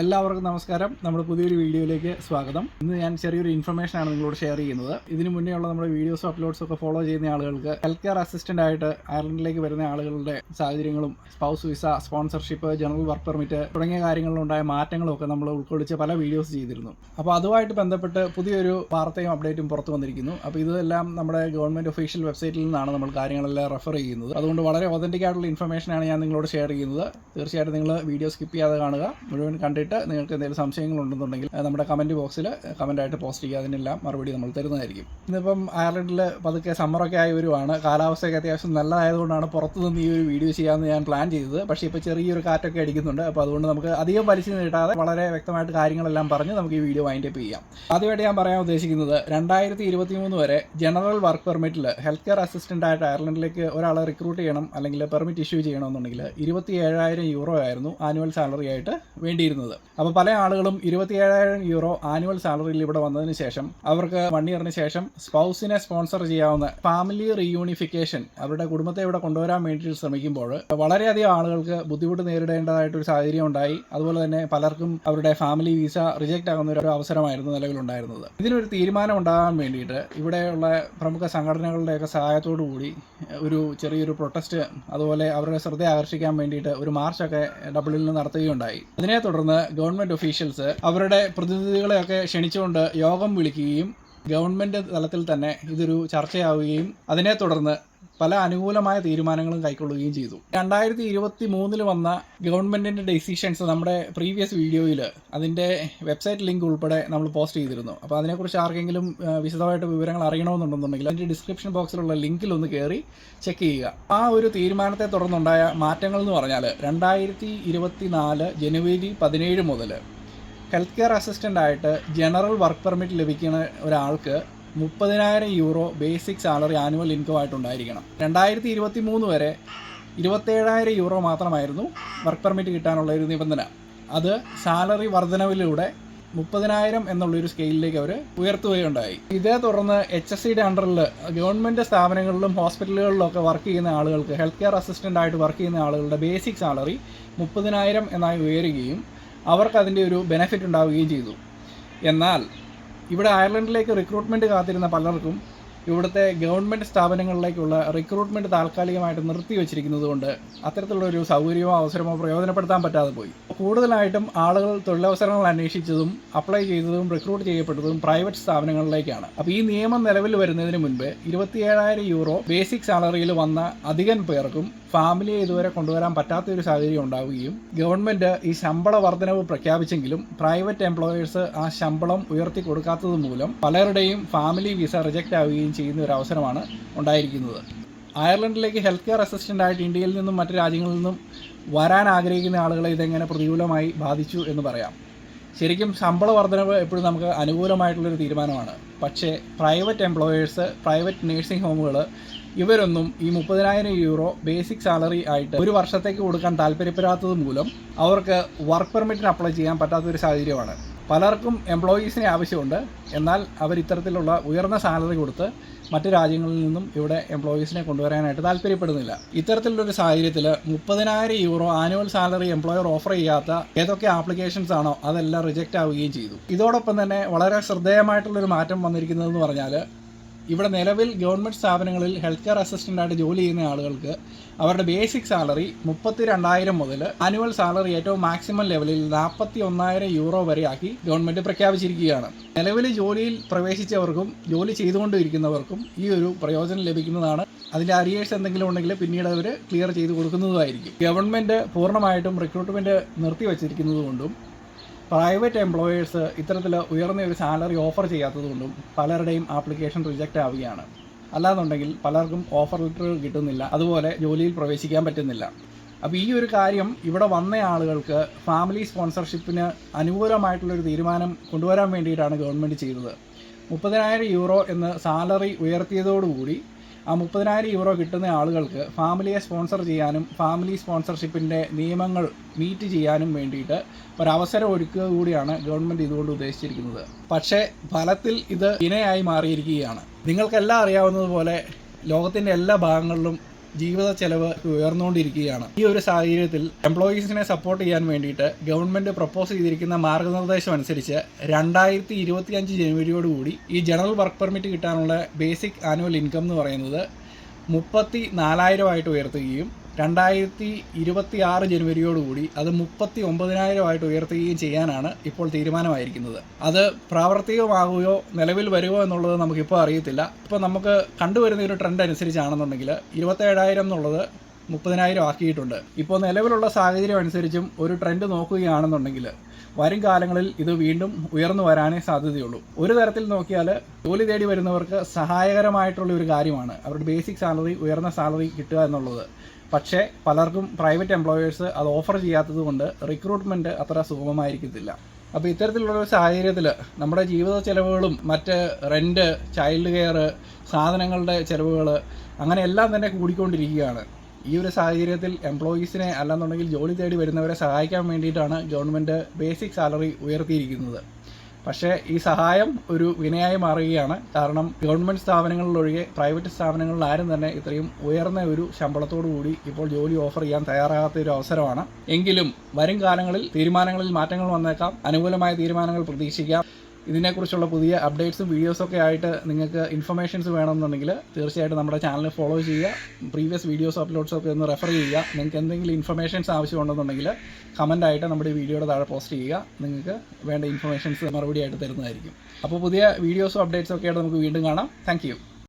എല്ലാവർക്കും നമസ്കാരം. നമ്മുടെ പുതിയൊരു വീഡിയോയിലേക്ക് സ്വാഗതം. ഇന്ന് ഞാൻ ചെറിയൊരു ഇൻഫർമേഷൻ ആണ് നിങ്ങളോട് ഷെയർ ചെയ്യുന്നത്. ഇതിനു മുന്നേ ഉള്ള നമ്മുടെ വീഡിയോസും അപ്ലോഡ്സും ഒക്കെ ഫോളോ ചെയ്യുന്ന ആളുകൾക്ക് ഹെൽത്ത് കെയർ അസിസ്റ്റന്റ് ആയിട്ട് അയർലൻഡിലേക്ക് വരുന്ന ആളുകളുടെ സാഹചര്യങ്ങളും spouse visa sponsorship general work permit തുടങ്ങിയ കാര്യങ്ങളിലുണ്ടായ മാറ്റങ്ങളും ഒക്കെ നമ്മൾ ഉൾക്കൊള്ളിച്ച് പല വീഡിയോസ് ചെയ്തിരുന്നു. അപ്പോൾ അതുമായിട്ട് ബന്ധപ്പെട്ട് പുതിയൊരു വാർത്തയും അപ്ഡേറ്റും പുറത്തു വന്നിരിക്കുന്നു. അപ്പോൾ ഇതെല്ലാം നമ്മുടെ ഗവൺമെന്റ് ഒഫീഷ്യൽ വെബ്സൈറ്റിൽ നിന്നാണ് നമ്മൾ കാര്യങ്ങളെല്ലാം റെഫർ ചെയ്യുന്നത്. അതുകൊണ്ട് വളരെ ഒതന്റിക് ആയിട്ടുള്ള ഇൻഫർമേഷനാണ് ഞാൻ നിങ്ങളോട് ഷെയർ ചെയ്യുന്നത്. തീർച്ചയായിട്ടും നിങ്ങൾ വീഡിയോ സ്കിപ്പ് ചെയ്യാതെ കാണുക. മുഴുവൻ കണ്ടിട്ട് നിങ്ങൾക്ക് എന്തെങ്കിലും സംശയങ്ങളുണ്ടെന്നുണ്ടെങ്കിൽ നമ്മുടെ കമന്റ് ബോക്സിൽ കമന്റായിട്ട് പോസ്റ്റ് ചെയ്യുക. അതിനെല്ലാം മറുപടി നമ്മൾ തരുന്നതായിരിക്കും. ഇന്നിപ്പം അയർലൻഡിൽ പതുക്കെ സമ്മറൊക്കെ ആയി വരുവാണ്. കാലാവസ്ഥയൊക്കെ അത്യാവശ്യം നല്ലതായതുകൊണ്ടാണ് പുറത്തു നിന്ന് ഈ ഒരു വീഡിയോ ചെയ്യാമെന്ന് ഞാൻ പ്ലാൻ ചെയ്തത്. പക്ഷേ ഇപ്പോൾ ചെറിയൊരു കാറ്റൊക്കെ അടിക്കുന്നുണ്ട്. അപ്പോൾ അതുകൊണ്ട് നമുക്ക് അധികം വലിച്ചു നീട്ടാതെ വളരെ വ്യക്തമായിട്ട് കാര്യങ്ങളെല്ലാം പറഞ്ഞ് നമുക്ക് ഈ വീഡിയോ വൈൻഡപ്പ് ചെയ്യാം. ആദ്യമായിട്ട് ഞാൻ പറയാൻ ഉദ്ദേശിക്കുന്നത് രണ്ടായിരത്തി ഇരുപത്തി മൂന്ന് വരെ ജനറൽ വർക്ക് പെർമിറ്റിൽ ഹെൽത്ത് കെയർ അസിസ്റ്റന്റ് ആയിട്ട് അയർലൻഡിലേക്ക് ഒരാളെ റിക്രൂട്ട് ചെയ്യണം അല്ലെങ്കിൽ പെർമിറ്റ് ഇഷ്യൂ ചെയ്യണമെന്നുണ്ടെങ്കിൽ ഇരുപത്തി ഏഴായിരം യൂറോ ആയിരുന്നു ആനുവൽ സാലറി ആയിട്ട് വേണ്ടിയിരുന്നത്. അപ്പോൾ പല ആളുകളും ഇരുപത്തി ഏഴായിരം യൂറോ ആനുവൽ സാലറിയിൽ ഇവിടെ വന്നതിന് ശേഷം അവർക്ക് വൺ ഇയറിന് ശേഷം സ്പൗസിനെ സ്പോൺസർ ചെയ്യാവുന്ന ഫാമിലി റീയൂണിഫിക്കേഷൻ അവരുടെ കുടുംബത്തെ ഇവിടെ കൊണ്ടുവരാൻ വേണ്ടി ശ്രമിക്കുമ്പോൾ വളരെയധികം ആളുകൾക്ക് ബുദ്ധിമുട്ട് നേരിടേണ്ടതായിട്ടൊരു സാഹചര്യം ഉണ്ടായി. അതുപോലെ തന്നെ പലർക്കും അവരുടെ ഫാമിലി വിസ റിജക്റ്റ് ആകുന്ന ഒരു അവസരമായിരുന്നു നിലവിലുണ്ടായിരുന്നത്. ഇതിനൊരു തീരുമാനം ഉണ്ടാകാൻ വേണ്ടിയിട്ട് ഇവിടെയുള്ള പ്രമുഖ സംഘടനകളുടെയൊക്കെ സഹായത്തോടു കൂടി ഒരു ചെറിയൊരു പ്രൊട്ടസ്റ്റ് അതുപോലെ അവരുടെ ശ്രദ്ധ ആകർഷിക്കാൻ വേണ്ടിയിട്ട് ഒരു മാർച്ചൊക്കെ ഡബിളിൽ നടത്തുകയുണ്ടായി. അതിനെ തുടർന്ന് ഗവൺമെന്റ് ഒഫീഷ്യൽസ് അവരുടെ പ്രതിനിധികളെയൊക്കെ ക്ഷണിച്ചുകൊണ്ട് യോഗം വിളിക്കുകയും ഗവൺമെന്റ് തലത്തിൽ തന്നെ ഇതൊരു ചർച്ചയാവുകയും അതിനെ തുടർന്ന് പല അനുകൂലമായ തീരുമാനങ്ങളും കൈക്കൊള്ളുകയും ചെയ്തു. രണ്ടായിരത്തി ഇരുപത്തി മൂന്നിൽ വന്ന ഗവൺമെന്റിന്റെ ഡെസിഷൻസ് നമ്മുടെ പ്രീവിയസ് വീഡിയോയിൽ അതിന്റെ വെബ്സൈറ്റ് ലിങ്ക് ഉൾപ്പെടെ നമ്മൾ പോസ്റ്റ് ചെയ്തിരുന്നു. അപ്പോൾ അതിനെക്കുറിച്ച് ആർക്കെങ്കിലും വിശദമായിട്ട് വിവരങ്ങൾ അറിയണമെന്നുണ്ടെന്നുണ്ടെങ്കിൽ അതിന്റെ ഡിസ്ക്രിപ്ഷൻ ബോക്സിലുള്ള ലിങ്കിൽ ഒന്ന് കയറി ചെക്ക് ചെയ്യുക. ആ ഒരു തീരുമാനത്തെ തുടർന്നുണ്ടായ മാറ്റങ്ങൾ എന്ന് പറഞ്ഞാൽ രണ്ടായിരത്തി ഇരുപത്തി നാല് ജനുവരി പതിനേഴ് മുതൽ ഹെൽത്ത് കെയർ അസിസ്റ്റന്റ് ആയിട്ട് ജനറൽ വർക്ക് പെർമിറ്റ് ലഭിക്കുന്ന ഒരാൾക്ക് മുപ്പതിനായിരം euro basic salary annual income ആയിട്ടുണ്ടായിരിക്കണം രണ്ടായിരത്തി ഇരുപത്തി മൂന്ന് വരെ ഇരുപത്തേഴായിരം യൂറോ മാത്രമായിരുന്നു വർക്ക് പെർമിറ്റ് കിട്ടാനുള്ള ഒരു നിബന്ധന. അത് സാലറി വർധനവിലൂടെ മുപ്പതിനായിരം എന്നുള്ളൊരു സ്കെയിലിലേക്ക് അവർ ഉയർത്തുകയുണ്ടായി. ഇതേ തുടർന്ന് എച്ച് എസ് സിയുടെ അണ്ടറിൽ ഗവൺമെന്റ് സ്ഥാപനങ്ങളിലും ഹോസ്പിറ്റലുകളിലും ഒക്കെ വർക്ക് ചെയ്യുന്ന ആളുകൾക്ക് ഹെൽത്ത് കെയർ അസിസ്റ്റന്റ് ആയിട്ട് വർക്ക് ചെയ്യുന്ന ആളുകളുടെ ബേസിക് സാലറി മുപ്പതിനായിരം എന്നായി ഉയരുകയും അവർക്ക് അതിന്റെ ഒരു ബെനിഫിറ്റ് ഉണ്ടാവുകയും ചെയ്തു. എന്നാൽ ഇവിടെ അയർലൻഡിലേക്ക് റിക്രൂട്ട്മെന്റ് കാത്തിരുന്ന പലർക്കും ഇവിടുത്തെ ഗവൺമെന്റ് സ്ഥാപനങ്ങളിലേക്കുള്ള റിക്രൂട്ട്മെന്റ് താൽക്കാലികമായിട്ട് നിർത്തി വെച്ചിരിക്കുന്നതുകൊണ്ട് അത്തരത്തിലുള്ള ഒരു സൗകര്യമോ അവസരമോ പ്രയോജനപ്പെടുത്താൻ പറ്റാതെ പോയി. കൂടുതലായിട്ടും ആളുകൾ തൊഴിലവസരങ്ങൾ അന്വേഷിച്ചതും അപ്ലൈ ചെയ്തതും റിക്രൂട്ട് ചെയ്യപ്പെട്ടതും പ്രൈവറ്റ് സ്ഥാപനങ്ങളിലേക്കാണ്. അപ്പോൾ ഈ നിയമം നിലവിൽ വരുന്നതിന് മുൻപ് ഇരുപത്തിയേഴായിരം യൂറോ ബേസിക് സാലറിയിൽ വന്ന അധികം പേർക്കും ഫാമിലിയെ ഇതുവരെ കൊണ്ടുവരാൻ പറ്റാത്ത ഒരു സാഹചര്യം ഉണ്ടാവുകയും ഗവൺമെന്റ് ഈ ശമ്പള വർധനവ് പ്രഖ്യാപിച്ചെങ്കിലും പ്രൈവറ്റ് എംപ്ലോയേഴ്സ് ആ ശമ്പളം ഉയർത്തി കൊടുക്കാത്തത് മൂലം പലരുടെയും ഫാമിലി വിസ റിജക്റ്റ് ആവുകയും ചെയ്യുന്ന ഒരു അവസരമാണ് ഉണ്ടായിരിക്കുന്നത്. അയർലൻഡിലേക്ക് ഹെൽത്ത് കെയർ അസിസ്റ്റന്റായിട്ട് ഇന്ത്യയിൽ നിന്നും മറ്റു രാജ്യങ്ങളിൽ നിന്നും വരാൻ ആഗ്രഹിക്കുന്ന ആളുകളെ ഇതെങ്ങനെ പ്രതികൂലമായി ബാധിച്ചു എന്ന് പറയാം. ശരിക്കും ശമ്പള വർധനവ് എപ്പോഴും നമുക്ക് അനുകൂലമായിട്ടുള്ളൊരു തീരുമാനമാണ്. പക്ഷേ പ്രൈവറ്റ് എംപ്ലോയേഴ്സ് പ്രൈവറ്റ് നേഴ്സിംഗ് ഹോമുകൾ ഇവരൊന്നും ഈ മുപ്പതിനായിരം യൂറോ ബേസിക് സാലറി ആയിട്ട് ഒരു വർഷത്തേക്ക് കൊടുക്കാൻ താല്പര്യപ്പെടാത്തത് മൂലം അവർക്ക് വർക്ക് പെർമിറ്റിന് അപ്ലൈ ചെയ്യാൻ പറ്റാത്തൊരു സാഹചര്യമാണ്. പലർക്കും എംപ്ലോയീസിനെ ആവശ്യമുണ്ട്. എന്നാൽ അവർ ഇത്തരത്തിലുള്ള ഉയർന്ന സാലറി കൊടുത്ത് മറ്റ് രാജ്യങ്ങളിൽ നിന്നും ഇവിടെ എംപ്ലോയീസിനെ കൊണ്ടുവരാനായിട്ട് താല്പര്യപ്പെടുന്നില്ല. ഇത്തരത്തിലുള്ളൊരു സാഹചര്യത്തിൽ മുപ്പതിനായിരം euro annual salary employer offer ചെയ്യാത്ത ഏതൊക്കെ ആപ്ലിക്കേഷൻസ് ആണോ അതെല്ലാം റിജക്റ്റ് ആവുകയും ചെയ്തു. ഇതോടൊപ്പം തന്നെ വളരെ ശ്രദ്ധേയമായിട്ടുള്ളൊരു മാറ്റം വന്നിരിക്കുന്നതെന്ന് പറഞ്ഞാൽ ഇവിടെ നിലവിൽ ഗവൺമെന്റ് സ്ഥാപനങ്ങളിൽ ഹെൽത്ത് കെയർ അസിസ്റ്റന്റ് ആയിട്ട് ജോലി ചെയ്യുന്ന ആളുകൾക്ക് അവരുടെ ബേസിക് സാലറി മുപ്പത്തി രണ്ടായിരം മുതൽ ആനുവൽ സാലറി ഏറ്റവും മാക്സിമം ലെവലിൽ നാൽപ്പത്തി ഒന്നായിരം യൂറോ വരെ ആക്കി ഗവൺമെന്റ് പ്രഖ്യാപിച്ചിരിക്കുകയാണ്. നിലവിൽ ജോലിയിൽ പ്രവേശിച്ചവർക്കും ജോലി ചെയ്തുകൊണ്ടിരിക്കുന്നവർക്കും ഈ ഒരു പ്രയോജനം ലഭിക്കുന്നതാണ്. അതിന്റെ അരിയേഴ്സ് എന്തെങ്കിലും ഉണ്ടെങ്കിൽ പിന്നീട് അവർ ക്ലിയർ ചെയ്ത് കൊടുക്കുന്നതുമായിരിക്കും. ഗവൺമെന്റ് പൂർണമായിട്ടും റിക്രൂട്ട്മെന്റ് നിർത്തി വച്ചിരിക്കുന്നത് കൊണ്ടും പ്രൈവറ്റ് എംപ്ലോയേഴ്സ് ഇത്തരത്തിൽ ഉയർന്ന ഒരു സാലറി ഓഫർ ചെയ്യാത്തതുകൊണ്ടും പലരുടെയും ആപ്ലിക്കേഷൻ റിജക്റ്റ് ആവുകയാണ്. അല്ലാന്നുണ്ടെങ്കിൽ പലർക്കും ഓഫർ ലെറ്റർ കിട്ടുന്നില്ല. അതുപോലെ ജോലിയിൽ പ്രവേശിക്കാൻ പറ്റുന്നില്ല. അപ്പോൾ ഈ ഒരു കാര്യം ഇവിടെ വന്ന ആളുകൾക്ക് ഫാമിലി സ്പോൺസർഷിപ്പിന് അനുകൂലമായിട്ടുള്ളൊരു തീരുമാനം കൊണ്ടുവരാൻ വേണ്ടിയിട്ടാണ് ഗവൺമെന്റ് ചെയ്തത്. മുപ്പതിനായിരം യൂറോ എന്ന് സാലറി ഉയർത്തിയതോടുകൂടി ആ മുപ്പതിനായിരം യൂറോ കിട്ടുന്ന ആളുകൾക്ക് ഫാമിലിയെ സ്പോൺസർ ചെയ്യാനും ഫാമിലി സ്പോൺസർഷിപ്പിന്റെ നിയമങ്ങൾ മീറ്റ് ചെയ്യാനും വേണ്ടിയിട്ട് ഒരവസരം ഒരുക്കുക കൂടിയാണ് ഗവൺമെന്റ് ഇതുകൊണ്ട് ഉദ്ദേശിച്ചിരിക്കുന്നത്. പക്ഷേ ഫലത്തിൽ ഇത് ഇനയായി മാറിയിരിക്കുകയാണ്. നിങ്ങൾക്കെല്ലാം അറിയാവുന്നതുപോലെ ലോകത്തിന്റെ എല്ലാ ഭാഗങ്ങളിലും ജീവിത ചെലവ് ഉയർന്നുകൊണ്ടിരിക്കുകയാണ്. ഈ ഒരു സാഹചര്യത്തിൽ എംപ്ലോയീസിനെ സപ്പോർട്ട് ചെയ്യാൻ വേണ്ടിയിട്ട് ഗവൺമെന്റ് പ്രപ്പോസ് ചെയ്തിരിക്കുന്ന മാർഗനിർദ്ദേശം അനുസരിച്ച് രണ്ടായിരത്തി ഇരുപത്തിയഞ്ച് ജനുവരിയോടുകൂടി ഈ ജനറൽ വർക്ക് പെർമിറ്റ് കിട്ടാനുള്ള ബേസിക് ആനുവൽ ഇൻകം എന്ന് പറയുന്നത് മുപ്പത്തി നാലായിരമായിട്ട് ഉയർത്തുകയും രണ്ടായിരത്തി ഇരുപത്തി ആറ് ജനുവരിയോടുകൂടി അത് മുപ്പത്തി ഒമ്പതിനായിരമായിട്ട് ഉയർത്തുകയും ചെയ്യാനാണ് ഇപ്പോൾ തീരുമാനമായിരിക്കുന്നത്. അത് പ്രാവർത്തികമാകുകയോ നിലവിൽ വരുമോ എന്നുള്ളത് നമുക്കിപ്പോൾ അറിയത്തില്ല. ഇപ്പോൾ നമുക്ക് കണ്ടുവരുന്ന ഒരു ട്രെൻഡ് അനുസരിച്ചാണെന്നുണ്ടെങ്കിൽ ഇരുപത്തേഴായിരം എന്നുള്ളത് മുപ്പതിനായിരം ആക്കിയിട്ടുണ്ട്. ഇപ്പോൾ നിലവിലുള്ള സാഹചര്യം അനുസരിച്ചും ഒരു ട്രെൻഡ് നോക്കുകയാണെന്നുണ്ടെങ്കിൽ വരും കാലങ്ങളിൽ ഇത് വീണ്ടും ഉയർന്നു വരാനേ സാധ്യതയുള്ളൂ. ഒരു തരത്തിൽ നോക്കിയാൽ ജോലി തേടി വരുന്നവർക്ക് സഹായകരമായിട്ടുള്ള ഒരു കാര്യമാണ് അവരുടെ ബേസിക് സാലറി ഉയർന്ന സാലറി കിട്ടുക എന്നുള്ളത്. പക്ഷേ പലർക്കും പ്രൈവറ്റ് എംപ്ലോയേഴ്സ് അത് ഓഫർ ചെയ്യാത്തത് കൊണ്ട് റിക്രൂട്ട്മെന്റ് അത്ര സുഗമമായിരിക്കത്തില്ല. അപ്പോൾ ഇത്തരത്തിലുള്ള സാഹചര്യത്തിൽ നമ്മുടെ ജീവിത ചെലവുകളും മറ്റ് റെന്റ് ചൈൽഡ് കെയർ സാധനങ്ങളുടെ ചിലവുകൾ അങ്ങനെ എല്ലാം തന്നെ കൂടിക്കൊണ്ടിരിക്കുകയാണ്. ഈ ഒരു സാഹചര്യത്തിൽ എംപ്ലോയീസിനെ അല്ലാന്നുണ്ടെങ്കിൽ ജോലി തേടി വരുന്നവരെ സഹായിക്കാൻ വേണ്ടിയിട്ടാണ് ഗവൺമെന്റ് ബേസിക് സാലറി ഉയർത്തിയിരിക്കുന്നത്. പക്ഷേ ഈ സഹായം ഒരു വിനയായി മാറുകയാണ്. കാരണം ഗവൺമെന്റ് സ്ഥാപനങ്ങളിലൊഴികെ പ്രൈവറ്റ് സ്ഥാപനങ്ങളിൽ ആരും തന്നെ ഇത്രയും ഉയർന്ന ഒരു ശമ്പളത്തോടു കൂടി ഇപ്പോൾ ജോലി ഓഫർ ചെയ്യാൻ തയ്യാറാകാത്ത ഒരു അവസരമാണ്. എങ്കിലും വരും കാലങ്ങളിൽ തീരുമാനങ്ങളിൽ മാറ്റങ്ങൾ വന്നേക്കാം. അനുകൂലമായ തീരുമാനങ്ങൾ പ്രതീക്ഷിക്കാം. ഇതിനെക്കുറിച്ചുള്ള പുതിയ അപ്ഡേറ്റ്സും വീഡിയോസും ഒക്കെ ആയിട്ട് നിങ്ങൾക്ക് ഇൻഫർമേഷൻസ് വേണമെന്നുണ്ടെങ്കിൽ തീർച്ചയായിട്ടും നമ്മുടെ ചാനൽ ഫോളോ ചെയ്യുക. പ്രീവിയസ് വീഡിയോസ് അപ്ലോഡ്സ് ഒക്കെ ഒന്ന് റെഫർ ചെയ്യുക. നിങ്ങൾക്ക് എന്തെങ്കിലും ഇൻഫർമേഷൻസ് ആവശ്യമുണ്ടെന്നുണ്ടെങ്കിൽ കമന്റ് ആയിട്ട് നമ്മുടെ വീഡിയോയുടെ താഴെ പോസ്റ്റ് ചെയ്യുക. നിങ്ങൾക്ക് വേണ്ട ഇൻഫർമേഷൻസ് മറുപടി ആയിട്ട് തരുന്നതായിരിക്കും. അപ്പോൾ പുതിയ വീഡിയോസും അപ്ഡേറ്റ്സും ഒക്കെ ആയിട്ട് നമുക്ക് വീണ്ടും കാണാം. താങ്ക്